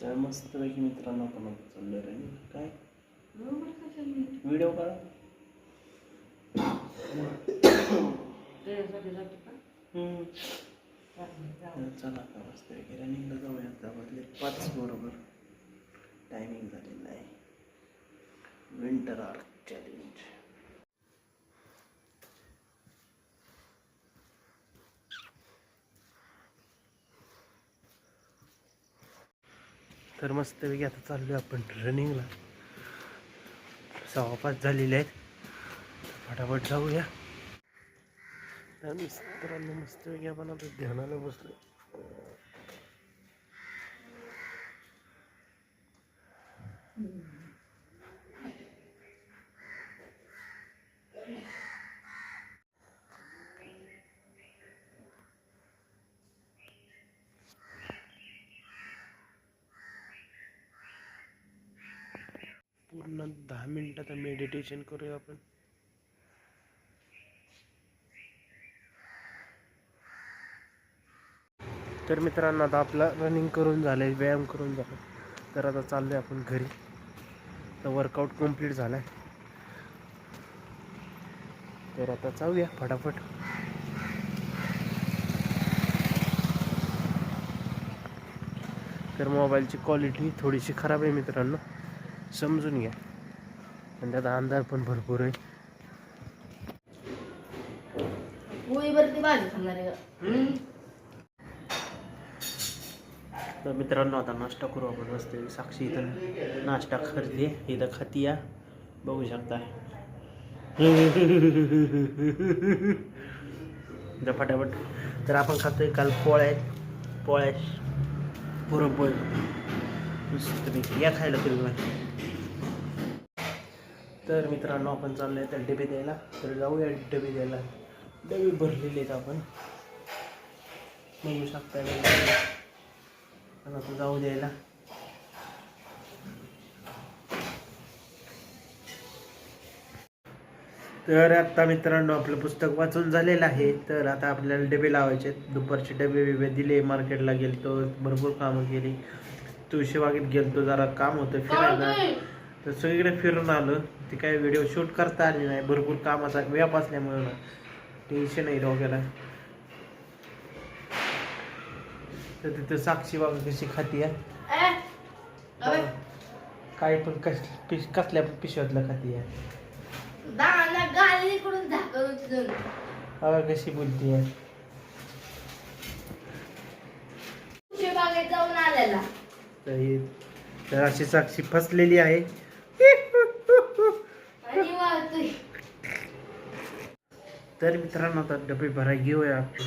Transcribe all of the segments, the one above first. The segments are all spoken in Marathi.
तर मस्तपैकी मित्रांनो आपण आता चाललोय रनिंग काय? व्हिडिओ काढा जातो का? चालेल, चला आता मस्तपैकी रनिंगला जाऊया वाजले पाच बरोबर टायमिंग झालेलं आहे विंटर आर्क चॅलेंज तर मस्तपैकी आता चाललोय आपण रनिंगला सव्वा पाच झालेले आहेत. फटाफट जाऊया. तर मित्रांनो मस्तपैकी आपण आता ध्यानाला बसलो पूर्ण दहा मिनिटाचं मेडिटेशन करूया आपण. तर मित्रांनो आता आपला रनिंग करून झालं आहे व्यायाम करून झालं तर आता चाललो आहे आपण घरी. तर वर्कआउट कंप्लीट झाला आहे तर आता जाऊया फटाफट. तर मोबाईलची क्वालिटी थोडीशी खराब आहे मित्रांनो. समजून घ्या. आणि त्यात अंधार पण भरपूर आहे? तर मित्रांनो आता नाश्ता करू आपण. मस्त साक्षी इथं नाश्ता करते. इथं खाती या बघू शकता. फटाफट. तर आपण खातोय काल पोळ्या आहेत पोळ्या पुरणपोळी. या खायला तुम्ही. तर मित्रांनो आपण चाललोय तर डबे द्यायला. तर जाऊया डबे द्यायला. डबे भरलेले आहेत आपण. बघू शकता पण आता जाऊ द्यायला. तर आता मित्रांनो आपलं पुस्तक वाचून झालेलं आहे. तर आता आपल्याला डबे लावायचे आहेत. दुपारचे डबे बिबे दिले मार्केटला गेलतो भरपूर कामं केली. तुळशीबागेत गेलतो जरा काम होतं फिरायला. तर सगळीकडे फिरून आलो. ते काय व्हिडिओ शूट करता आले नाही. भरपूर कामाचा व्याप असल्यामुळे ना. टेन्शन आहे डोक्याला. तर तिथं साक्षी बाबा कशी खाती आहे. काय पण कस पिश कसल्या पण पिशव्यातलं खाती आहे. कशी बोलती आहे. तर अशी साक्षी फसलेली आहे आणि वाहतोय तर मित्रांनो आता डबे भराय घेऊया आपण.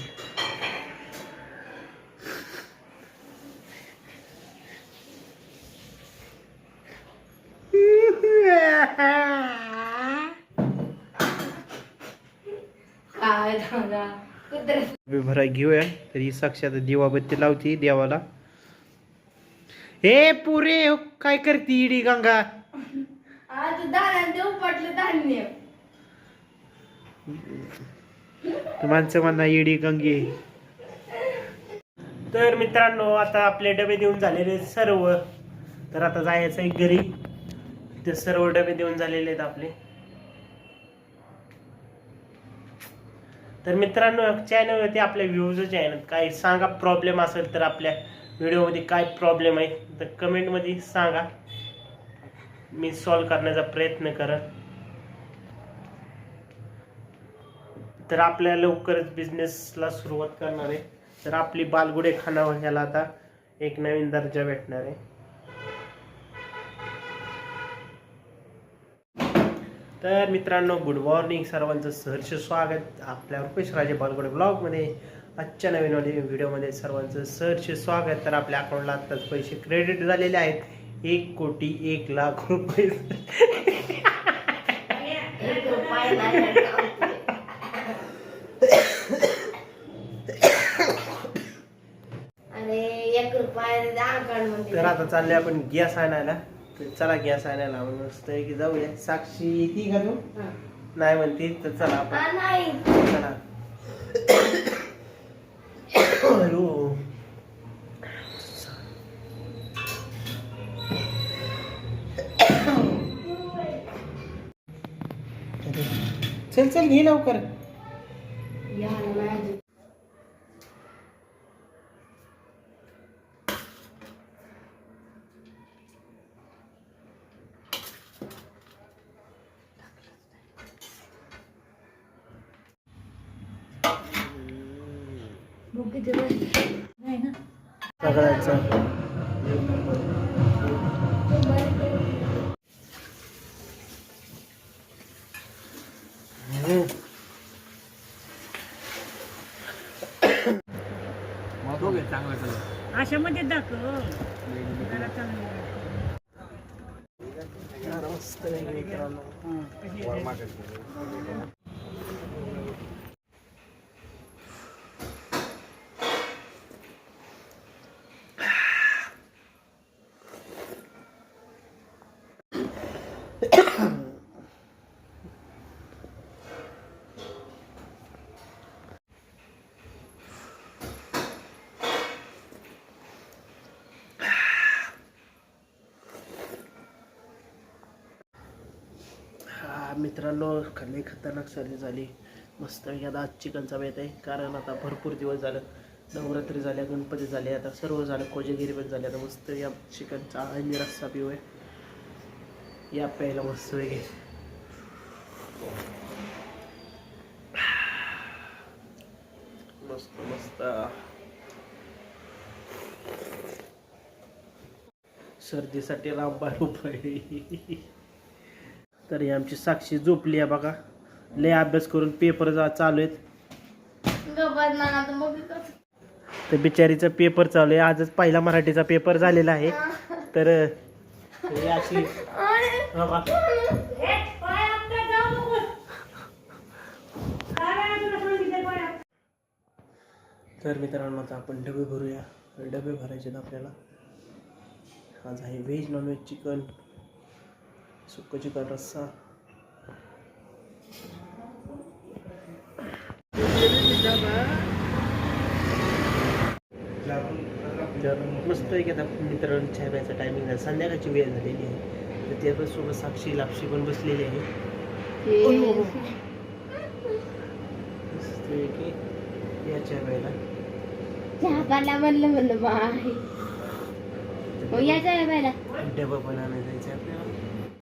काय दादा? कुत्रे. डबे भराय घेऊया. तर ही साक्षी आता दिवाबत्ती लावती देवाला. हे पुरे काय करती इडी गंगा? आज दाना देऊ पटलं धान्य. माणसं म्हणा इडी गंगे. तर मित्रांनो आता आपले डबे देऊन झालेले आहेत सर्व. तर आता जायचं आहे घरी. ते सर्व डबे देऊन झालेले आहेत आपले. तर मित्रांनो चॅनलवरती आपल्या व्ह्यूजच आहे ना काही सांगा प्रॉब्लेम असेल तर आपल्या व्हिडिओमध्ये काय प्रॉब्लेम आहे तर कमेंटमध्ये सांगा. मी सॉल्व करण्याचा प्रयत्न करत तर आपल्या लवकरच बिझनेसला सुरुवात करणार आहे. तर आपली बालगुडे खानावळ ह्याला आता एक नवीन दर्जा भेटणार आहे. तर मित्रांनो गुड मॉर्निंग सर्वांचं सहर्ष स्वागत आपल्या रुपेश राजे बालगुडे ब्लॉगमध्ये आजच्या नवीन व्हिडिओमध्ये सर्वांचं सहर्ष स्वागत. तर आपल्या अकाउंटला आत्ताच पैसे क्रेडिट झालेले आहेत. एक कोटी एक लाख रुपये. आता चालले आपण गॅस आणायला. तर चला गॅस आणायला मस्त की जाऊया. साक्षी येते का तू? नाही म्हणते तर चला आपण. चला. चल चल घे लवकर. अशा मध्ये दाखव. जरा चांगलं. मित्रांनो. मित्रांनो खाल्ली खतरनाक सर्दी झाली. मस्त आता आज चिकनचा बेत आहे. कारण आता भरपूर दिवस झालं. नवरात्री झाल्या गणपती झाले आता सर्व झालं कोजेगिरी पण झाले. आता मस्त या चिकनचा आणि रस्सा आहे. या प्यायला मस्त वेगळे. मस्त मस्त. सर्दीसाठी रामबाण उपाय तर ही आमची साक्षी झोपली आहे बघा. लय अभ्यास करून पेपर जा चालू आहेत. तर बिचारीचा पेपर चालू आहे. आजच पहिला मराठीचा पेपर झालेला आहे. तर अशी बा. तर मित्रांनो आता आपण डबे भरूया. डबे भरायचे आहेत आपल्याला. आज आहे व्हेज नॉनव्हेज चिकन सुक्क चिकन रस्सा तर मस्त आहे की आता मित्रांनो चहा प्यायचा टायमिंग आहे. संध्याकाळची वेळ झालेली आहे. तर त्याच्यासोबत साक्षी लापशी पण बसलेली आहे. या चहा प्यायला चहा पाला म्हणलं म्हणलं माय हो या चहा प्यायला डबा पण आणायला जायचं आपल्याला.